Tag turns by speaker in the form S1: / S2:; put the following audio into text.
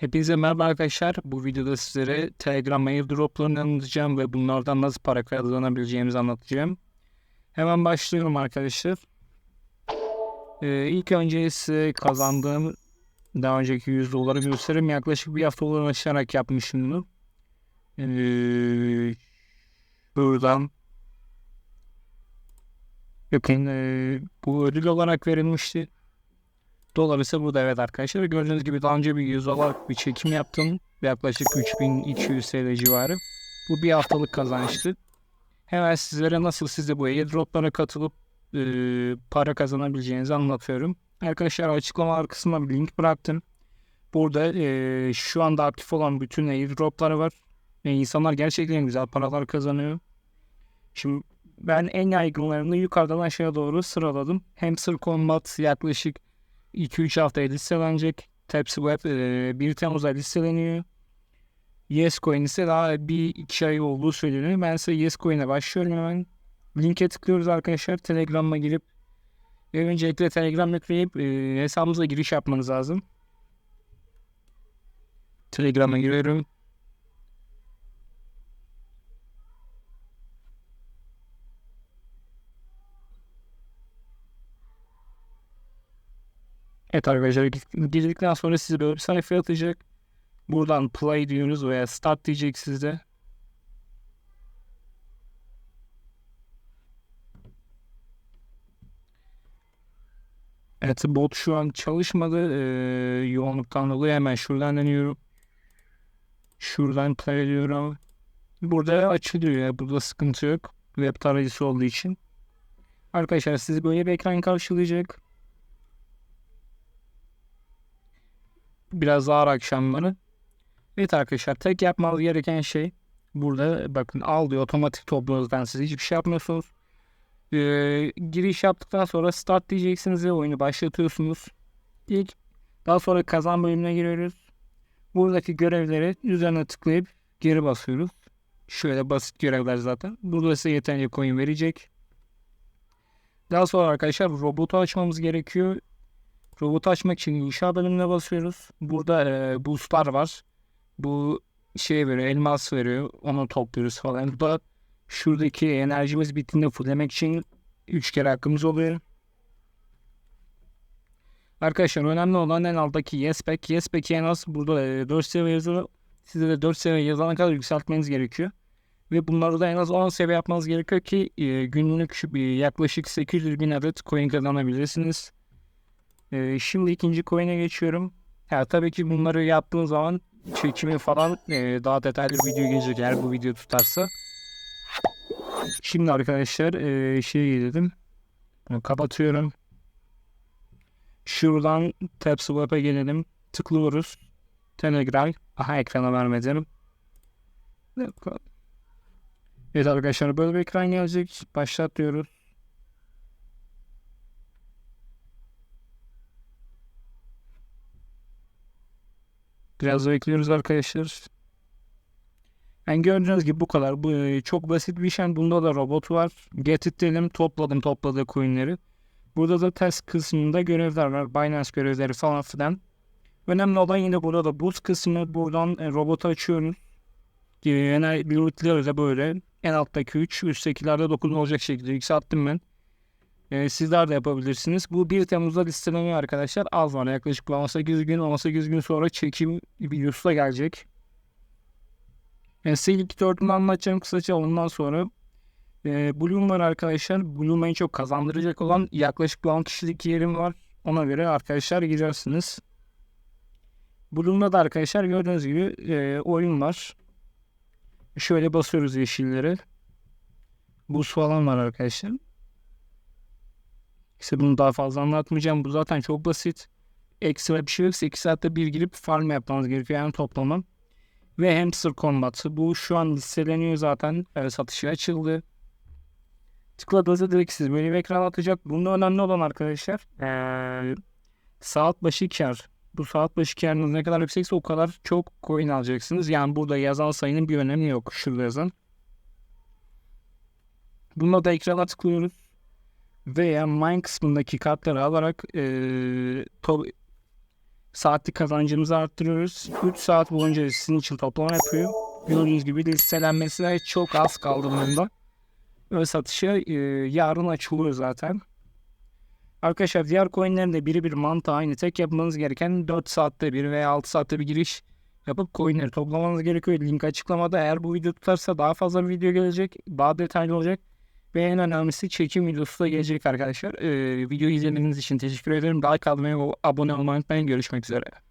S1: Hepinize merhaba arkadaşlar. Bu videoda sizlere Telegram airdroplarını anlatacağım ve bunlardan nasıl para kazanabileceğimizi anlatacağım. Hemen başlıyorum arkadaşlar. Ee, ilk önce size kazandığım daha önceki 100 doları göstereyim. Yaklaşık bir hafta uğraşarak yapmışım bunu. Ee, buradan Bakın ee, bu ödül olarak verilmişti. Dolar ise burada evet arkadaşlar. Gördüğünüz gibi daha önce bir 100 dolar bir çekim yaptım. Yaklaşık 3200 TL civarı. Bu bir haftalık kazançtı. Hemen sizlere nasıl siz de bu airdroplara katılıp e, para kazanabileceğinizi anlatıyorum. Arkadaşlar açıklama kısmına bir link bıraktım. Burada e, şu anda aktif olan bütün airdroplar var. E, insanlar gerçekten güzel paralar kazanıyor. Şimdi ben en yaygınlarını yukarıdan aşağı doğru sıraladım. Hamster Combat yaklaşık 2-3 haftaya listelenecek. Tepsi Web e, 1 Temmuz'da listeleniyor. Yescoin ise daha bir iki ay olduğu söyleniyor. Ben size Yescoin'e başlıyorum hemen. Linke tıklıyoruz arkadaşlar. Telegram'a girip ve öncelikle Telegram yükleyip e, hesabınıza giriş yapmanız lazım. Telegram'a giriyorum. Evet arkadaşlar girdikten sonra sizi böyle bir sayfaya atacak. Buradan play diyoruz veya start diyecek sizde. Evet bot şu an çalışmadı. Ee, yoğunluktan dolayı hemen şuradan deniyorum. Şuradan play ediyorum. Burada açılıyor ya. Burada sıkıntı yok. Web tarayıcısı olduğu için. Arkadaşlar sizi böyle bir ekran karşılayacak. Biraz ağır akşamları. Evet arkadaşlar tek yapmanız gereken şey burada bakın al diyor otomatik topluyoruzdan siz hiçbir şey yapmıyorsunuz. Ee, giriş yaptıktan sonra start diyeceksiniz ve oyunu başlatıyorsunuz. İlk daha sonra kazan bölümüne giriyoruz. Buradaki görevleri üzerine tıklayıp geri basıyoruz. Şöyle basit görevler zaten. Burada size yeterince coin verecek. Daha sonra arkadaşlar robotu açmamız gerekiyor. Robotu açmak için inşa bölümüne basıyoruz. Burada e, boostlar var. Bu şey veriyor, elmas veriyor. Onu topluyoruz falan. Bu da şuradaki enerjimiz bittiğinde fulllemek için 3 kere hakkımız oluyor. Arkadaşlar önemli olan en alttaki Yespec. Yespec'i en az burada e, 4 seviye yazılı. Size de 4 seviye yazana kadar yükseltmeniz gerekiyor. Ve bunları da en az 10 seviye yapmanız gerekiyor ki e, günlük e, yaklaşık 800 bin adet coin kazanabilirsiniz. Ee, şimdi ikinci coin'e geçiyorum. Ya tabii ki bunları yaptığım zaman çekimi falan e, daha detaylı bir video gelecek eğer bu video tutarsa. Şimdi arkadaşlar e, şey dedim. Kapatıyorum. Şuradan Tap Swap'a gelelim. Tıklıyoruz. Telegram. Aha ekrana vermedim. Evet arkadaşlar böyle bir ekran gelecek. Başlat diyoruz. Biraz bekliyoruz arkadaşlar. Yani gördüğünüz gibi bu kadar. Bu e, çok basit bir şey. Bunda da robot var. Get it diyelim. Topladım topladığı coinleri. Burada da test kısmında görevler var. Binance görevleri falan filan. Önemli olan yine burada da boost kısmı. Buradan e, robotu açıyoruz. Genel bir de böyle. En alttaki 3, üsttekilerde 9 olacak şekilde yükselttim ben. E, sizler de yapabilirsiniz. Bu 1 Temmuz'da listeleniyor arkadaşlar. Az var yaklaşık 18 gün 18 gün sonra çekim videosu da gelecek. Yani size ilk dördünü anlatacağım kısaca ondan sonra. E, Bloom var arkadaşlar. Bloom en çok kazandıracak olan yaklaşık 10 kişilik yerim var. Ona göre arkadaşlar girersiniz. Bloom'da da arkadaşlar gördüğünüz gibi e, oyun var. Şöyle basıyoruz yeşilleri. Buz falan var arkadaşlar. İşte bunu daha fazla anlatmayacağım. Bu zaten çok basit. Ekstra bir şey yoksa 2 saatte bir girip farm yapmanız gerekiyor yani toplamam. Ve Hamster Combat. Bu şu an listeleniyor zaten. Evet, satışı açıldı. Tıkladığınızda direkt siz böyle bir ekran atacak. Bunda önemli olan arkadaşlar ee, saat başı kar. Bu saat başı karınız ne kadar yüksekse o kadar çok coin alacaksınız. Yani burada yazan sayının bir önemi yok. Şurada yazan. Bunda da ekrana tıklıyoruz veya mine kısmındaki kartları alarak e, to, saatlik kazancımızı arttırıyoruz. 3 saat boyunca sizin için toplama yapıyor. Gördüğünüz gibi listelenmesi de çok az kaldı bunda. Ön satışı e, yarın açılıyor zaten. Arkadaşlar diğer coinlerin biri bir mantığı aynı. Tek yapmanız gereken 4 saatte bir veya 6 saatte bir giriş yapıp coinleri toplamanız gerekiyor. Link açıklamada. Eğer bu video tutarsa daha fazla video gelecek. Daha detaylı olacak. Ve en önemlisi çekim videosu da gelecek arkadaşlar. Ee, videoyu izlediğiniz için teşekkür ederim. Like almayı ve abone olmayı unutmayın. Görüşmek üzere.